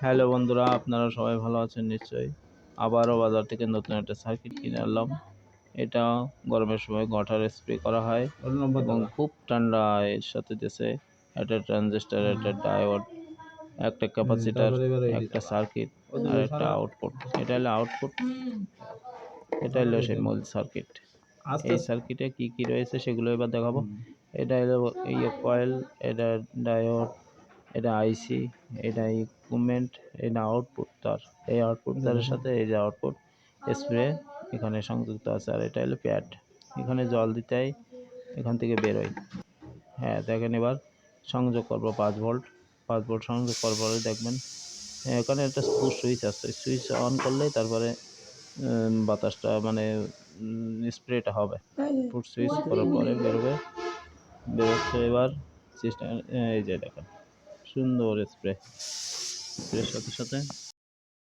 Hello বন্ধুরা আপনারা সবাই ভালো আছেন নিশ্চয়ই। আবারও বাজার থেকে নতুন একটা সার্কিট কিনে আনলাম। এটা গরমের সময় গটার স্প্রে করা হয় এবং খুব ঠান্ডা এর সাথে দিয়েছে একটা ট্রানজিস্টার একটা ডায়োড একটা ক্যাপাসিটার একটা সার্কিট আর একটা আউটপুট এটা হলো আউটপুট এটা হলো সেই মূল সার্কিট এই সার্কিটে কি কি রয়েছে সেগুলো এবার দেখাবো। এটা হলো ইয়ে কয়েল এটা ডায়োড এটা আইসি এটা ইকুইপমেন্ট এটা আউটপুট তার। এই আউটপুট তারের সাথে এই যে আউটপুট স্প্রে এখানে সংযুক্ত আছে। আর এটা হলো প্যাড এখানে জল দিতেই এখান থেকে বেরোয় হ্যাঁ। দেখেন এবার সংযোগ করব পাঁচ ভোল্ট পাঁচ ভোল্ট সংযোগ করার পরে দেখবেন হ্যাঁ, এখানে একটা সুইচ আছে। সুইচ অন করলেই তারপরে বাতাসটা মানে স্প্রেটা হবে। পুশ সুইচ করার পরে বেরোবে বেরোচ্ছে এবার সিস্টেম এই যে দেখেন। সুন্দর স্প্রে স্প্রের সাথে সাথে।